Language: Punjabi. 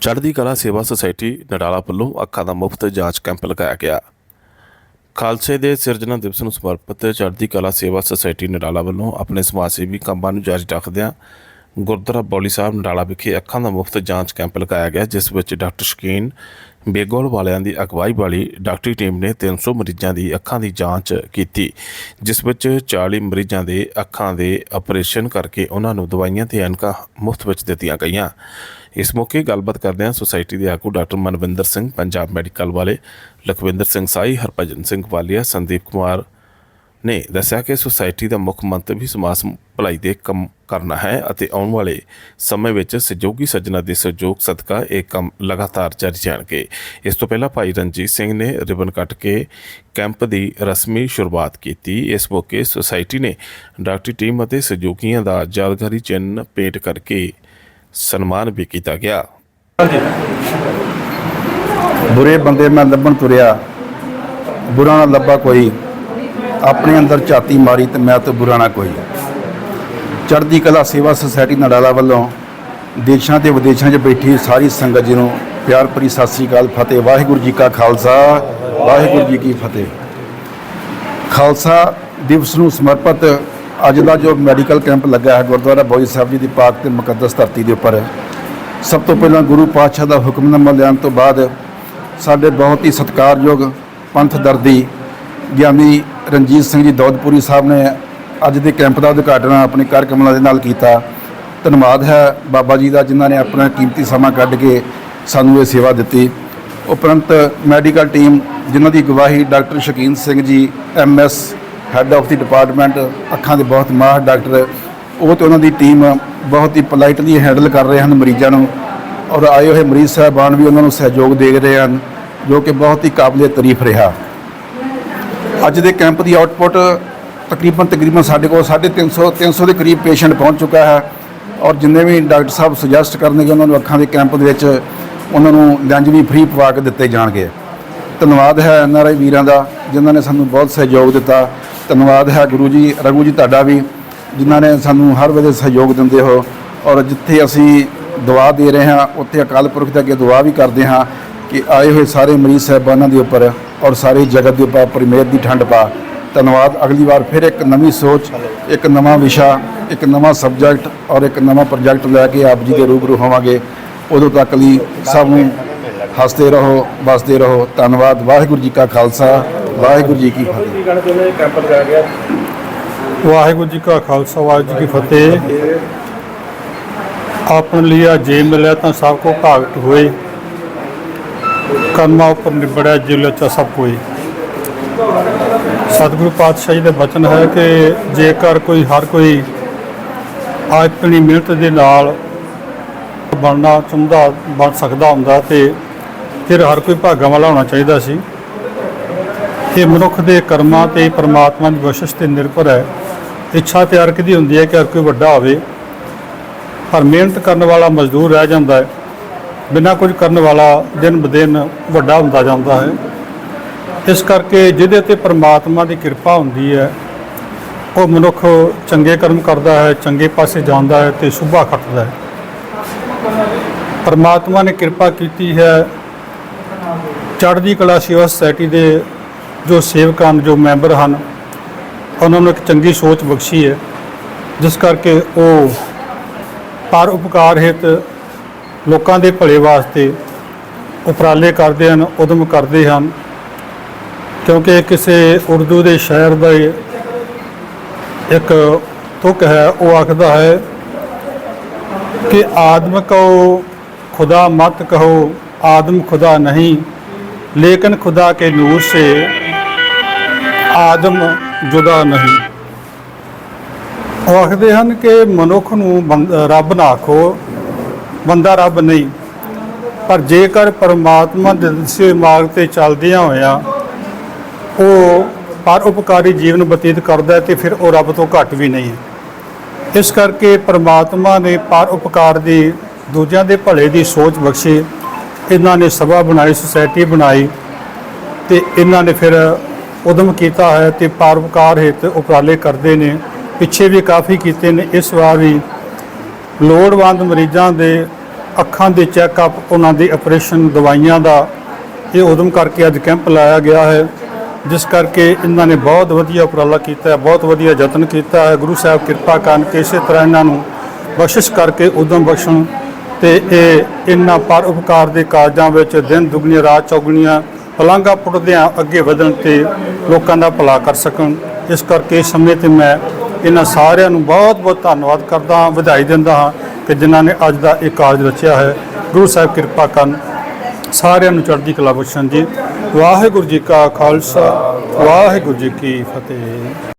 ਚੜ੍ਹਦੀ ਕਲਾ ਸੇਵਾ ਸੁਸਾਇਟੀ ਨਡਾਲਾ ਵੱਲੋਂ ਅੱਖਾਂ ਦਾ ਮੁਫਤ ਜਾਂਚ ਕੈਂਪ ਲਗਾਇਆ ਗਿਆ। ਖਾਲਸੇ ਦੇ ਸਿਰਜਣਾ ਦਿਵਸ ਨੂੰ ਸਮਰਪਿਤ ਚੜ੍ਹਦੀ ਕਲਾ ਸੇਵਾ ਸੁਸਾਇਟੀ ਨਡਾਲਾ ਵੱਲੋਂ ਆਪਣੇ ਸਮਾਜ ਸੇਵੀ ਕੰਮਾਂ ਨੂੰ ਜਾਰੀ ਰੱਖਦਿਆਂ ਗੁਰਦੁਆਰਾ ਬੌਲੀ ਸਾਹਿਬ ਨਡਾਲਾ ਵਿਖੇ ਅੱਖਾਂ ਦਾ ਮੁਫਤ ਜਾਂਚ ਕੈਂਪ ਲਗਾਇਆ ਗਿਆ, ਜਿਸ ਵਿੱਚ ਡਾਕਟਰ ਸ਼ਕੀਨ ਬੇਗੋਲ ਵਾਲਿਆਂ ਦੀ ਅਗਵਾਈ ਵਾਲੀ ਡਾਕਟਰੀ ਟੀਮ ਨੇ 300 ਮਰੀਜ਼ਾਂ ਦੀ ਅੱਖਾਂ ਦੀ ਜਾਂਚ ਕੀਤੀ, ਜਿਸ ਵਿੱਚ 40 ਮਰੀਜ਼ਾਂ ਦੇ ਅੱਖਾਂ ਦੇ ਆਪਰੇਸ਼ਨ ਕਰਕੇ ਉਹਨਾਂ ਨੂੰ ਦਵਾਈਆਂ ਤੇ ਐਨਕਾਂ ਮੁਫਤ ਵਿੱਚ ਦਿੱਤੀਆਂ ਗਈਆਂ। ਇਸ ਮੌਕੇ ਗੱਲਬਾਤ ਕਰਦਿਆਂ ਸੁਸਾਇਟੀ ਦੇ ਆਗੂ ਡਾਕਟਰ ਮਨਵਿੰਦਰ ਸਿੰਘ, ਪੰਜਾਬ ਮੈਡੀਕਲ ਵਾਲੇ ਲਖਵਿੰਦਰ ਸਿੰਘ ਸਾਈ ਹਰਭਜਨ ਸਿੰਘ ਵਾਲੀਆ, ਸੰਦੀਪ ਕੁਮਾਰ ਨੇ ਦੱਸਿਆ ਕਿ ਸੁਸਾਇਟੀ ਦਾ ਮੁੱਖ ਮੰਤਵ ਵੀ ਸਮਾਜ ਭਲਾਈ ਦੇ ਕੰਮ ਕਰਨਾ ਹੈ ਅਤੇ ਆਉਣ ਵਾਲੇ ਸਮੇਂ ਵਿੱਚ ਸਹਿਯੋਗੀ ਸੱਜਣਾ ਦੇ ਸਹਿਯੋਗ ਸਦਕਾ ਇਹ ਕੰਮ ਲਗਾਤਾਰ ਜਾਰੀ ਜਾਣਗੇ। ਇਸ ਤੋਂ ਪਹਿਲਾਂ ਭਾਈ ਰਣਜੀਤ ਸਿੰਘ ਨੇ ਰਿਬਨ ਕੱਟ ਕੇ ਕੈਂਪ ਦੀ ਰਸਮੀ ਸ਼ੁਰੂਆਤ ਕੀਤੀ। ਇਸ ਮੌਕੇ ਸੁਸਾਇਟੀ ਨੇ ਡਾਕਟਰੀ ਟੀਮ ਅਤੇ ਸਹਿਯੋਗੀਆਂ ਦਾ ਯਾਦਗਾਰੀ ਚਿੰਨ੍ਹ ਪੇਂਟ ਕਰਕੇ ਸਨਮਾਨ ਵੀ ਕੀਤਾ ਗਿਆ। ਬੁਰੇ ਬੰਦੇ ਮੈਂ ਲੱਭਣ ਤੁਰਿਆ, ਬੁਰਾ ਨਾ ਲੱਭਾ ਕੋਈ। ਆਪਣੇ ਅੰਦਰ ਝਾਤੀ ਮਾਰੀ ਤੇ ਮੈਂ ਤੇ ਬੁਰਾ ਨਾ ਕੋਈ। ਚੜ੍ਹਦੀ ਕਲਾ ਸੇਵਾ ਸੁਸਾਇਟੀ ਨਡਾਲਾ ਵੱਲੋਂ ਦੇਸ਼ਾਂ ਤੇ ਵਿਦੇਸ਼ਾਂ 'ਚ ਬੈਠੀ ਸਾਰੀ ਸੰਗਤ ਜੀ ਨੂੰ ਪਿਆਰ ਭਰੀ ਸਤਿ ਸ੍ਰੀ ਅਕਾਲ ਫਤਿਹ। ਵਾਹਿਗੁਰੂ ਜੀ ਕਾ ਖਾਲਸਾ, ਵਾਹਿਗੁਰੂ ਜੀ ਕੀ ਫਤਿਹ। ਖਾਲਸਾ ਦਿਵਸ ਨੂੰ ਸਮਰਪਿਤ ਅੱਜ ਦਾ ਜੋ ਮੈਡੀਕਲ ਕੈਂਪ ਲੱਗਾ ਹੈ ਗੁਰਦੁਆਰਾ ਬੋਈ ਸਾਹਿਬ ਜੀ ਦੀ ਪਾਕ ਤੇ ਮੁਕੱਦਸ ਧਰਤੀ ਦੇ ਉੱਪਰ, ਸਭ ਤੋਂ ਪਹਿਲਾਂ ਗੁਰੂ ਪਾਤਸ਼ਾਹ ਦਾ ਹੁਕਮਨਾਮਾ ਲੈਣ ਤੋਂ ਬਾਅਦ ਸਾਡੇ ਬਹੁਤ ਹੀ ਸਤਿਕਾਰਯੋਗ ਪੰਥ ਦਰਦੀ ਗਿਆਨੀ ਰਣਜੀਤ ਸਿੰਘ ਜੀ ਦੌਦਪੁਰੀ ਸਾਹਿਬ ਨੇ ਅੱਜ ਦੇ ਕੈਂਪ ਦਾ ਉਦਘਾਟਨ ਆਪਣੇ ਕਰ ਕਮਲਾਂ ਦੇ ਨਾਲ ਕੀਤਾ। ਧੰਨਵਾਦ ਹੈ ਬਾਬਾ ਜੀ ਦਾ ਜਿਨ੍ਹਾਂ ਨੇ ਆਪਣਾ ਕੀਮਤੀ ਸਮਾਂ ਕੱਢ ਕੇ ਸਾਨੂੰ ਇਹ ਸੇਵਾ ਦਿੱਤੀ। ਉਪਰੰਤ ਮੈਡੀਕਲ ਟੀਮ ਜਿਨ੍ਹਾਂ ਦੀ ਗਵਾਹੀ doctor Shakeen Singh ji MS head of the department ਅੱਖਾਂ ਦੇ ਬਹੁਤ ਮਾਹਰ ਡਾਕਟਰ, ਉਹ ਤੇ ਉਹਨਾਂ ਦੀ ਟੀਮ ਬਹੁਤ ਹੀ ਪੋਲਾਈਟਲੀ ਹੈਂਡਲ ਕਰ ਰਹੇ ਹਨ ਮਰੀਜ਼ਾਂ ਨੂੰ। ਔਰ ਆਏ ਹੋਏ ਮਰੀਜ਼ ਸਾਹਿਬਾਨ ਵੀ ਉਹਨਾਂ ਨੂੰ ਸਹਿਯੋਗ ਦੇ ਰਹੇ ਹਨ, ਜੋ ਕਿ ਬਹੁਤ ਹੀ ਕਾਬਲੇ ਤਾਰੀਫ ਰਿਹਾ। ਅੱਜ ਦੇ ਕੈਂਪ ਦੀ ਆਊਟਪੁੱਟ ਤਕਰੀਬਨ ਤਕਰੀਬਨ ਸਾਡੇ ਕੋਲ 350 300 ਦੇ ਕਰੀਬ ਪੇਸ਼ੈਂਟ ਪਹੁੰਚ ਚੁੱਕਾ ਹੈ। ਔਰ ਜਿੰਨੇ ਵੀ ਡਾਕਟਰ ਸਾਹਿਬ ਸੁਜੈਸਟ ਕਰਨਗੇ ਉਹਨਾਂ ਨੂੰ ਅੱਖਾਂ ਦੇ ਕੈਂਪ ਦੇ ਵਿੱਚ ਉਹਨਾਂ ਨੂੰ ਲੈਂਜ ਵੀ ਫ੍ਰੀ ਪਵਾ ਕੇ ਦਿੱਤੇ ਜਾਣਗੇ। ਧੰਨਵਾਦ ਹੈ ਐਨਆਰਆਈ ਵੀਰਾਂ ਦਾ, ਜਿਨ੍ਹਾਂ ਨੇ ਸਾਨੂੰ ਬਹੁਤ ਸਹਿਯੋਗ ਦਿੱਤਾ। ਧੰਨਵਾਦ ਹੈ ਗੁਰੂ ਜੀ, ਰਘੂ ਜੀ ਤੁਹਾਡਾ ਵੀ, ਜਿਨ੍ਹਾਂ ਨੇ ਸਾਨੂੰ ਹਰ ਵੇਲੇ ਸਹਿਯੋਗ ਦਿੰਦੇ ਹੋ ਔਰ ਜਿੱਥੇ ਅਸੀਂ ਦੁਆ ਦੇ ਰਹੇ ਹਾਂ, ਉੱਥੇ ਅਕਾਲ ਪੁਰਖ ਦੇ ਅੱਗੇ ਦੁਆ ਵੀ ਕਰਦੇ ਹਾਂ ਕਿ ਆਏ ਹੋਏ ਸਾਰੇ ਮਰੀਜ਼ ਸਾਹਿਬਾਨਾਂ ਦੇ ਉੱਪਰ ਔਰ ਸਾਰੇ ਜਗਤ ਦੇ ਉੱਪਰ ਆਪਣੀ ਦੀ ਠੰਡ ਪਾ। ਧੰਨਵਾਦ। ਅਗਲੀ ਵਾਰ ਫਿਰ ਇੱਕ ਨਵੀਂ ਸੋਚ, ਇੱਕ ਨਵਾਂ ਵਿਸ਼ਾ, ਇੱਕ ਨਵਾਂ ਸਬਜੈਕਟ ਔਰ ਇੱਕ ਨਵਾਂ ਪ੍ਰੋਜੈਕਟ ਲੈ ਕੇ ਆਪ ਜੀ ਦੇ ਰੂਬਰੂ ਹੋਵਾਂਗੇ। ਉਦੋਂ ਤੱਕ ਲਈ ਸਭ ਨੂੰ ਹੱਸਦੇ ਰਹੋ, ਵਸਦੇ ਰਹੋ। ਧੰਨਵਾਦ। ਵਾਹਿਗੁਰੂ ਜੀ ਕਾ ਖਾਲਸਾ। ਵਾਹਿਗੁਰੂ ਜੀ ਕੀ ਫਤਿਹ। ਵਾਹਿਗੁਰੂ ਜੀ ਕਾ ਖਾਲਸਾ ਵਾਹਿਗੁਰੂ ਜੀ ਕੀ ਫਤਿਹ। ਆਪਨ ਲਿਆ ਜੇ ਮਿਲਿਆ ਤਾਂ ਸਭ ਕੋ ਭਾਗਤ ਹੋਏ। ਕਰਮਾਂ ਉੱਪਰ ਨਿਬੜਿਆ ਜਿਲ ਚ ਸਭ ਕੋਈ ਸਤਿਗੁਰੂ ਪਾਤਸ਼ਾਹ ਜੀ ਦੇ ਬਚਨ ਹੈ ਕਿ ਜੇਕਰ ਕੋਈ ਹਰ ਕੋਈ ਆਪਣੀ ਮਿਹਨਤ ਦੇ ਨਾਲ ਬਣਨਾ ਚਾਹੁੰਦਾ ਬਣ ਸਕਦਾ ਹੁੰਦਾ ਤੇ ਫਿਰ ਹਰ ਕੋਈ ਭਾਗਾਂ ਵਾਲਾ ਹੋਣਾ ਚਾਹੀਦਾ ਸੀ। ਇਹ ਮਨੁੱਖ ਦੇ ਕਰਮਾਂ ਤੇ ਪਰਮਾਤਮਾ ਦੀ ਬਖਸ਼ਿਸ਼ ਤੇ ਨਿਰਭਰ ਹੈ। ਇੱਛਾ ਤੇ ਹਰ ਦੀ ਹੁੰਦੀ ਹੈ ਕਿ ਹਰ ਕੋਈ ਵੱਡਾ ਹੋਵੇ। ਪਰ ਮਿਹਨਤ ਕਰਨ ਵਾਲਾ ਮਜ਼ਦੂਰ ਰਹਿ ਜਾਂਦਾ ਹੈ। ਬਿਨਾਂ ਕੁਝ ਕਰਨ ਵਾਲਾ ਦਿਨ ਬਦਿਨ ਵੱਡਾ ਹੁੰਦਾ ਜਾਂਦਾ ਹੈ। ਇਸ ਕਰਕੇ ਜਿਹਦੇ ਤੇ ਪਰਮਾਤਮਾ ਦੀ ਕਿਰਪਾ ਹੁੰਦੀ ਹੈ, ਉਹ ਮਨੁੱਖ ਚੰਗੇ ਕਰਮ ਕਰਦਾ ਹੈ, ਚੰਗੇ ਪਾਸੇ ਜਾਂਦਾ ਹੈ ਤੇ ਸੁਭਾ ਖੱਟਦਾ ਹੈ। ਪਰਮਾਤਮਾ ਨੇ ਕਿਰਪਾ ਕੀਤੀ ਹੈ। ਚੜ੍ਹਦੀ ਕਲਾ ਸੇਵਾ ਸੁਸਾਇਟੀ ਦੇ ਜੋ ਸੇਵਕ ਹਨ ਜੋ ਮੈਂਬਰ ਹਨ, ਉਹਨਾਂ ਨੂੰ ਇੱਕ ਚੰਗੀ ਸੋਚ ਬਖਸ਼ੀ ਹੈ, ਜਿਸ ਕਰਕੇ ਉਹ ਪਰ ਉਪਕਾਰ ਹਿਤ ਲੋਕਾਂ ਦੇ ਭਲੇ ਵਾਸਤੇ ਉਪਰਾਲੇ ਕਰਦੇ ਹਨ, ਉਦਮ ਕਰਦੇ ਹਨ, ਕਿਉਂਕਿ ਕਿਸੇ ਉਰਦੂ ਦੇ ਸ਼ਾਇਰ ਦਾ ਇੱਕ ਤੁਕ ਹੈ, ਉਹ ਆਖਦਾ ਹੈ ਕਿ ਆਦਮ ਕੋ ਖੁਦਾ ਮਤ ਕਹੋ, ਆਦਮ ਖੁਦਾ ਨਹੀਂ, ਲੇਕਿਨ ਖੁਦਾ ਕੇ ਨੂਰ ਸੇ ਆਦਮ ਜੁਦਾ ਨਹੀਂ। ਉਹ ਆਖਦੇ ਹਨ ਕਿ ਮਨੁੱਖ ਨੂੰ ਬੰਦ- ਰੱਬ ਨਾ ਆਖੋ, ਬੰਦਾ ਰੱਬ ਨਹੀਂ। ਪਰ ਜੇਕਰ ਪਰਮਾਤਮਾ ਦੇ ਦੱਸੇ ਮਾਰਗ ਤੇ ਚੱਲਦਿਆਂ ਹੋਇਆਂ ਉਹ ਪਰ ਉਪਕਾਰੀ ਜੀਵਨ ਬਤੀਤ ਕਰਦਾ ਹੈ ਤੇ ਫਿਰ ਉਹ ਰੱਬ ਤੋਂ ਘੱਟ ਵੀ ਨਹੀਂ ਹੈ। ਇਸ ਕਰਕੇ ਪਰਮਾਤਮਾ ਨੇ ਪਰ ਉਪਕਾਰ ਦੀ, ਦੂਜਿਆਂ ਦੇ ਭਲੇ ਦੀ ਸੋਚ ਬਖਸ਼ੀ। ਇਹਨਾਂ ਨੇ ਸਭਾ ਬਣਾਈ, ਸੁਸਾਇਟੀ ਬਣਾਈ ਤੇ ਇਹਨਾਂ ਨੇ ਫਿਰ ਉਦਮ ਕੀਤਾ ਹੈ ਤੇ ਪਰਉਪਕਾਰ ਹਿੱਤ ਉਪਰਾਲੇ ਕਰਦੇ ਨੇ, ਪਿੱਛੇ ਵੀ ਕਾਫੀ ਕੀਤੇ ਨੇ, ਇਸ ਵਾਰ ਵੀ ਲੋੜਵੰਦ ਮਰੀਜ਼ਾਂ ਦੇ ਅੱਖਾਂ ਦੇ ਚੈੱਕਅਪ ਉਹਨਾਂ ਦੇ ਆਪਰੇਸ਼ਨ ਦਵਾਈਆਂ ਦਾ ਇਹ ਉਦਮ ਕਰਕੇ ਅੱਜ ਕੈਂਪ ਲਾਇਆ ਗਿਆ ਹੈ, ਜਿਸ ਕਰਕੇ ਇਹਨਾਂ ਨੇ ਬਹੁਤ ਵਧੀਆ ਉਪਰਾਲਾ ਕੀਤਾ ਹੈ, ਬਹੁਤ ਵਧੀਆ ਯਤਨ ਕੀਤਾ ਹੈ, ਗੁਰੂ ਸਾਹਿਬ ਕਿਰਪਾ ਕਰਨ ਕਿ ਇਸੇ ਤਰ੍ਹਾਂ ਇਹਨਾਂ ਨੂੰ ਬਖਸ਼ਿਸ਼ ਕਰਕੇ ਉਦਮ ਬਖਸ਼ਣ ਤੇ ਇਹ ਇਹਨਾਂ ਪਰ ਉਪਕਾਰ ਦੇ ਕਾਰਜਾਂ ਵਿੱਚ ਦਿਨ ਦੁਗਣੀਆਂ ਰਾਤ ਚੌਗਣੀਆਂ ਪਲਾਂਘਾਂ ਪੁੱਟਦਿਆਂ ਅੱਗੇ ਵਧਣ ਤੇ ਲੋਕਾਂ ਦਾ ਭਲਾ ਕਰ ਸਕਣ। ਇਸ ਕਰਕੇ ਸਮੇਂ ਤੇ ਮੈਂ ਇਹਨਾਂ ਸਾਰਿਆਂ ਨੂੰ ਬਹੁਤ ਬਹੁਤ ਧੰਨਵਾਦ ਕਰਦਾ ਹਾਂ, ਵਧਾਈ ਦਿੰਦਾ ਹਾਂ ਕਿ ਜਿਨ੍ਹਾਂ ਨੇ ਅੱਜ ਦਾ ਇਹ ਕਾਰਜ ਰਚਿਆ ਹੈ। ਗੁਰੂ ਸਾਹਿਬ ਕਿਰਪਾ ਕਰਨ। ਸਾਰਿਆਂ ਨੂੰ ਚੜ੍ਹਦੀ ਕਲਾ ਬਖਸ਼ਣ ਜੀ। ਵਾਹਿਗੁਰੂ ਜੀ ਕਾ ਖਾਲਸਾ, ਵਾਹਿਗੁਰੂ ਜੀ ਕੀ ਫਤਿਹ।